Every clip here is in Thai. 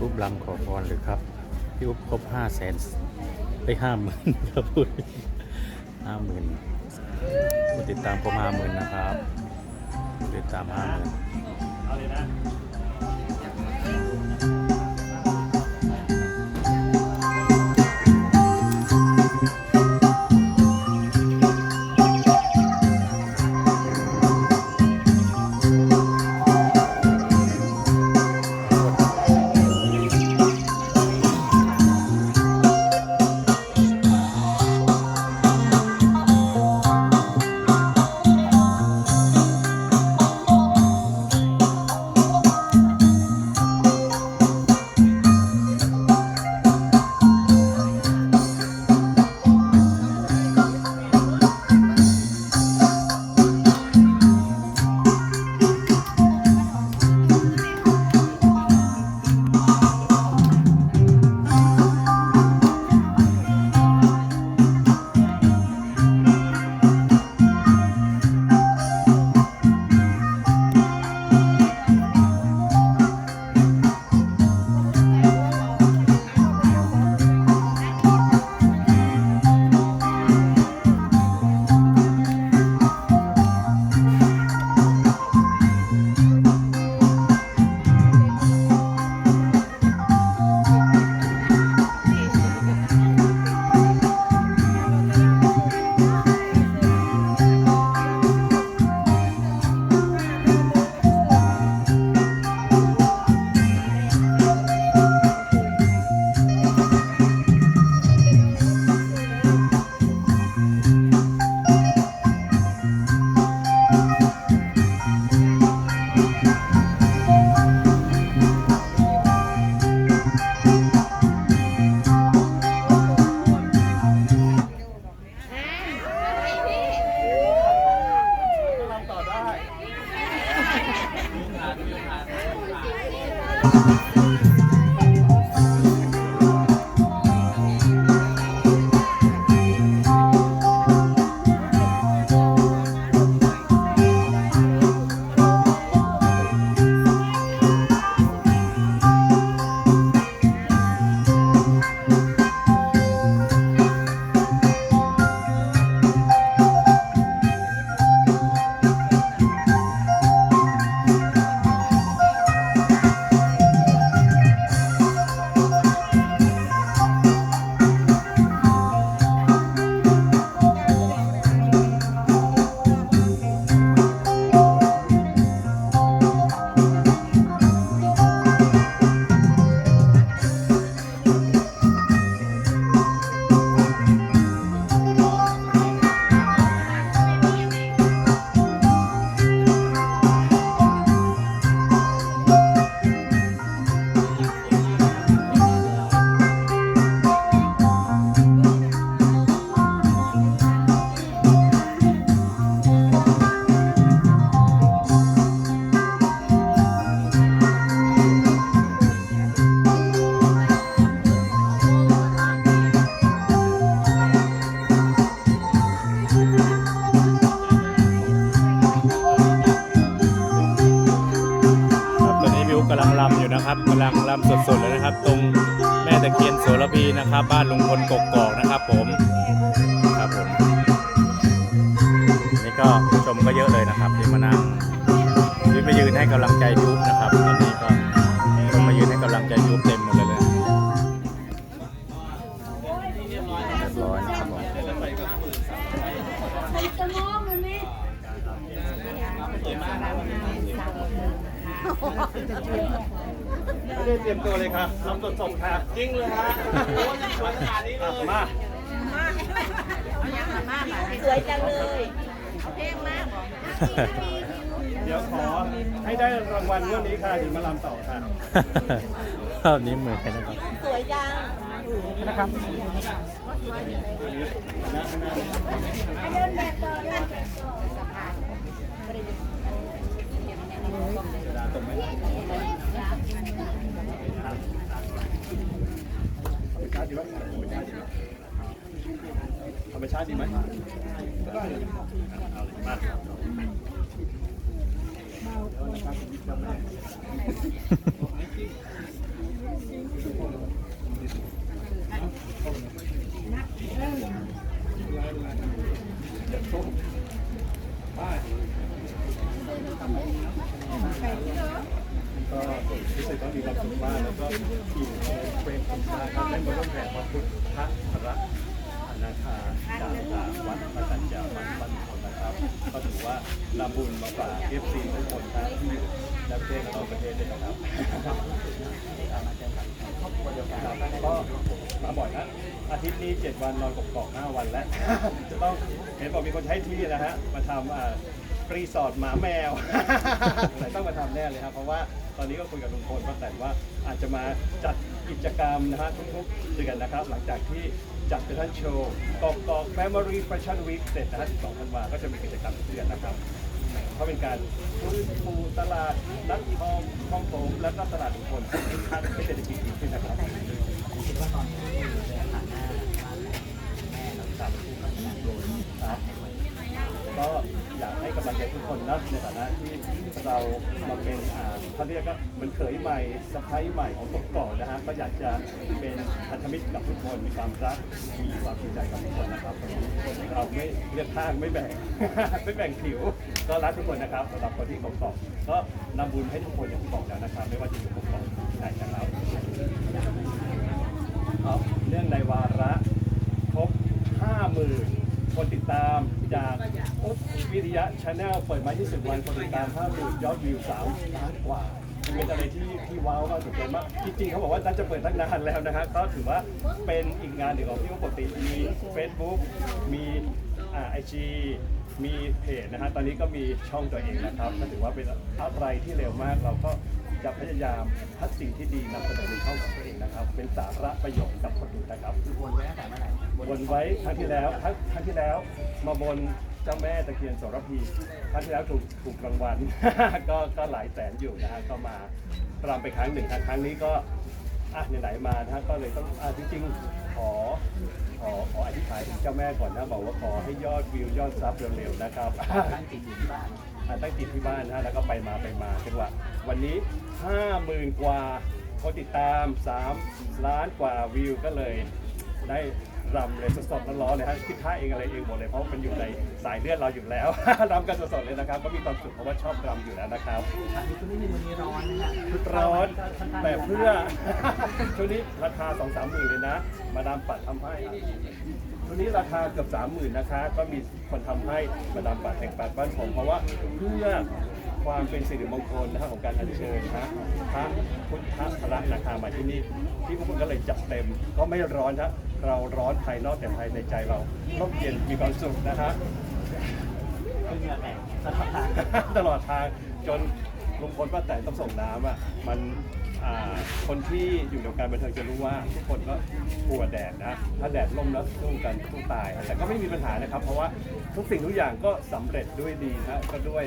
รูปลำขอพรหรือครับ พี่อุ๊บครบห้าแสนไปห้าหมื่นครับพูดห้าหมื่นติดตามผมห้าหมื่นนะครับ ผู้ติดตามห้าหมื่น กำลังรำอยู่นะครับกำลังรำสดๆเลยนะครับ ตรงแม่ตะเคียนโสระพีนะครับ บ้านลุงพลกกอกนะครับ ผมครับผมนี่ก็ผู้ชมก็เยอะเลยนะครับที่มานั่งยืนไปยืนให้กำลังใจทุกนะครับ ไม่ได้เตรียมตัวเลยครับรับสดๆค่ะจริงเลยฮะโอ้ยสวยขนาดนี้เลยมาสวยจังเลยเพลงมากเดี๋ยวขอให้ได้รางวัลวันนี้ค่ะถึงมาลำต่อค่ะรอบนี้เหมือนกันนะครับสวยจังนะครับเดินแบบต่อเลย ธรรมชาติดีไหมธรรมชาติดีไหมธรรมชาติดีไหมได้เลยเอาเลยมาเอาละครับเจ้าแม่ ก็รู้สึกว่ามีความสุขมากแล้วก็อิ่มในเฟรมของชาครับได้มาร่วมแห่พระพุทธพระพระอนาคาจากจากวัดพระสัญญาวัดบ้านคนนะครับ ก็ถือว่านำบุญมาฝากเอฟซีทุกคนทั้งที่อยู่ในประเทศและนอกประเทศด้วยนะครับก็มาบ่อยนะอาทิตย์นี้ 7 วันนอนกบก5วันแล้วจะต้องเห็นบอกมีคนใช้ที่นะฮะมาทำอ่า รีสอร์ทหมาแมวแต่ต้องมาทำแน่เลยครับ เพราะว่าตอนนี้ก็คุยกับลุงพลป้าแต่ว่าอาจจะมาจัดกิจกรรมนะฮะทุกๆเดือนนะครับ หลังจากที่จัดเป็นท่านโชว์กอกกอก Family Fashion Week เสร็จนะฮะ12ธันวาก็จะมีกิจกรรมทุกเดือนนะครับเพราะเป็นการฟื้นฟูตลาดนัดทองทองโถมและก็ตลาดลุงพลให้คึกคักให้เศรษฐกิจดีขึ้นนะครับ คิดว่าตอนนี้ฐานะบ้านแม่เรา ครับครับก็อยากให้กำลังใจทุก คนนะในฐานะที่เรามาเป็นอ่าเขาเรียกก็เหมันเขยใหม่สะพ้ายใหม่ของกบกอกนะฮะก็อยากจะเป็นพันธมิตรกับทุกคนมีความรักมีความจริงใจกับทุกคนนะครับเราไม่เลือกข้างไม่แบ่ง ไม่แบ่งผิว ก็รักทุกคนนะครับสำหรับคนที่กบกอกก็นำบุญให้ทุกคนอย่างที่บอกแล้วนะครับ ไม่ว่าจะอยู่กบกอกไหนจากเราครับเรื่องในวาระครบ50,000 คนติดตามจากอุ๊บวิริยะชาแนลเปิดมา20วันคนติดตาม50,000ยอดวิว3ล้านกว่าเป็นอะไรที่ที่ว้าวมากสุดเลยมากจริงๆเขาบอกว่าน่าจะเปิดตั้งนานแล้วนะฮะก็ถือว่าเป็นอีกงานหนึ่งของที่ปกติมี Facebook มีอ่าไอจีมีเพจนะฮะตอนนี้ก็มีช่องตัวเองนะครับก็ถือว่าเป็นอะไรที่เร็วมากเราก็จะพยายามพัดสิ่งที่ดีนำเสนอในช่องของตัวเองนะครับ เป็นสาระประโยชน์กับคนดูนะครับ บนไว้ครั้งที่แล้วครั้งครั้งที่แล้วมาบนเจ้าแม่ตะเคียนโสระพีครั้งที่แล้วถูกถูกรางวัล ก็ก็หลายแสนอยู่นะฮะก็มารำไปครั้งหนึ่งครั้งครั้งนี้ก็อะไหนๆมานะฮะก็เลยต้องอะจริงๆขอขอขออธิษฐานถึงเจ้าแม่ก่อนนะบอกว่าขอให้ยอดวิวยอดซับเร็วๆนะครับตั้งจิตอยู่ที่บ้านตั้งจิตที่บ้านนะฮะแล้วก็ไปมาไปมาจนว่าวันนี้50,000กว่าคนติดตาม3ล้านกว่าวิวก็เลยได้ รำเลยสดๆร้อนๆเลยฮะคิดท่าเองอะไรเองหมดเลยเพราะมันอยู่ในสายเลือดเราอยู่แล้ว รำกันสดๆเลยนะครับ ก็มีความสุขเพราะว่าชอบรำอยู่แล้วนะครับอันนี้คือไม่มีวันนี้ร้อนนะฮะร้อนแต่เพื่อชุดนี้ราคา2 3หมื่นเลยนะ มาดามปัดทำให้ชุดนี้ราคาเกือบ3 0,000นะคะ ก็มีคนทำให้มาดามปัดแห่งปัดบ้านผมเพราะว่าเพื่อความเป็นสิริมงคลนะครับของการอัญเชิญพระพระพุทธพระนาคามาที่นี่ที่พวกคุณก็เลยจัดเต็มก็ไม่ร้อนนะ เราร้อนภายนอกแต่ภายในใจเราร่มเย็นมีความสุขนะฮะคือเหงื่อแตลอดทางจนลุงพลป้าแต่ต้องส่งน้ำอะมันคนที่อยู่ในวงการบันเทิงจะรู้ว่าทุกคนก็กลัวแดดนะ ถ้าแดดร่มแล้วสู้กันสู้ตาย แต่ก็ไม่มีปัญหานะครับ เพราะว่าทุกสิ่งทุกอย่างก็สำเร็จด้วยดีนะก็ด้วย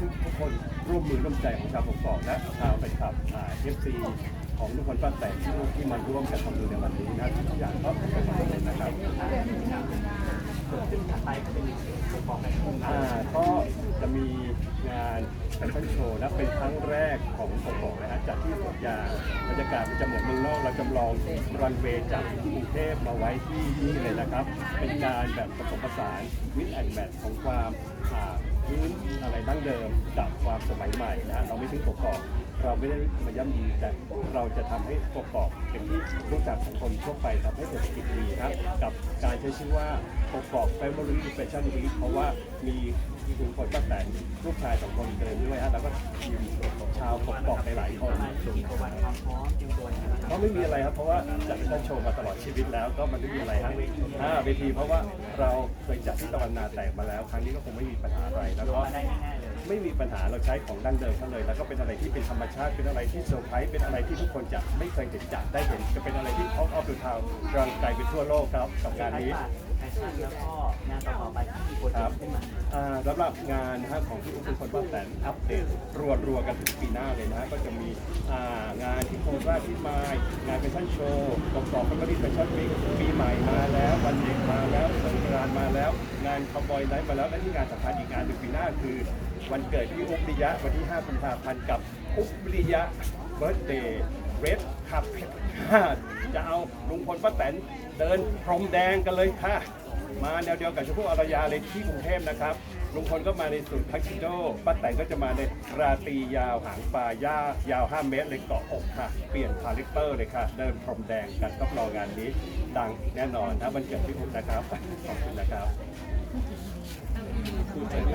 ทุกทุกคนร่วมมือร่วมใจของชาวปกครองและชาวแฟนคลับเอฟซี ของทุกคนป้าแต่ที่ที่มาร่วมกันทำบุญในวันนี้นะทุกอย่างก็เป็นความสำเร็จนะครับเกิดขึ้นถัดไปก็เป็นโปรฟอร์มแฟชั่นอ่าก็จะมีงานแฟชั่นโชว์นะเป็นครั้งแรกของสมองนะฮะจัดที่สวนยางบรรยากาศมันจะเหมือนเมืองนอกเราจำลองรันเวย์จากกรุงเทพมาไว้ที่นี่เลยนะครับ เป็นการแบบผสมผสานวิทแอนด์แมทของความอ่าพื้นอะไรดั้งเดิมกับความสมัยใหม่นะเราไม่ทิ้งประกอบ เราไม่ได้มาย่ำยีแต่เราจะทำให้ประกอบเป็นที่รู้จักของคนทั่วไปทำให้เศรษฐกิจดีครับ กับการใช้ชื่อว่าประกอบ Family Fashion Week เพราะว่ามีคุณคนตั้งแต่ลูกชายสองคนเดินด้วยฮะแล้วก็ทีมชาวประกอบหลายๆคนเตรียมตัวยังไงบ้างครับก็ไม่มีอะไรครับเพราะว่าจัดท่านโชว์มาตลอดชีวิตแล้วก็มันไม่มีอะไรครับอ่าเวทีเพราะว่าเราเคยจัดที่ตะวันนาแตกมาแล้ว ครั้งนี้ก็คงไม่มีปัญหาอะไรแล้วก็ ได้ง่ายๆเลยไม่มีปัญหาเราใช้ของดั้งเดิมทั้งเลย แล้วก็เป็นอะไรที่เป็นธรรมชาติเป็นอะไรที่เซอร์ไพรส์เป็นอะไรที่ทุกคนจะไม่เคยเห็นจะได้เห็นจะเป็นอะไรที่ท็อปออฟดูทาวรังไกลไปทั่วโลกครับกับงานนี้ แฟนชั่นแล้วก็งานต่อๆไปที่มีโปรเจครักบต์ขึ้นมา อ่าสำหรับงานนะฮะของที่อุ้มเป็นคนว่าแต่อัปเดตรัวรัวๆกันถึงปีหน้าเลยนะฮะก็จะมีอ่างานที่โคราชที่มาย งานแฟชั่นโชว์ตกต่อคอมเมดี้แฟชั่นวีคปีใหม่มาแล้ว วันเด็กมาแล้วสงกรานต์มาแล้ว งานคาวบอยไนท์มาแล้วและที่งานสำคัญอีกงานหนึ่งปีหน้าคือ วันเกิดพี่อุ๊บวิริยะวันที่ 5 กุมภาพันธ์กับอุ๊บวิริยะเบิร์ d เดย์เรดคับจะเอาลุงพลป้าแตนเดินพรมแดงกันเลยค่ะ มาแนวเดียวกับชมพู่อารยาเลยที่กรุงเทพนะครับลุงพลก็มาในสุดทักซิโดป้าแตนก็จะมาในราตรียาวหางปลายายาว 5 เมตรเลยเกาะอกค่ะ เปลี่ยนคาแรคเตอร์เลยค่ะ เดินพรมแดงกันต้องรองานนี้ ดังแน่นอนนะวันเกิดพี่อุ๊บนะครับ ขอบคุณนะครับพูดเสร็จไหม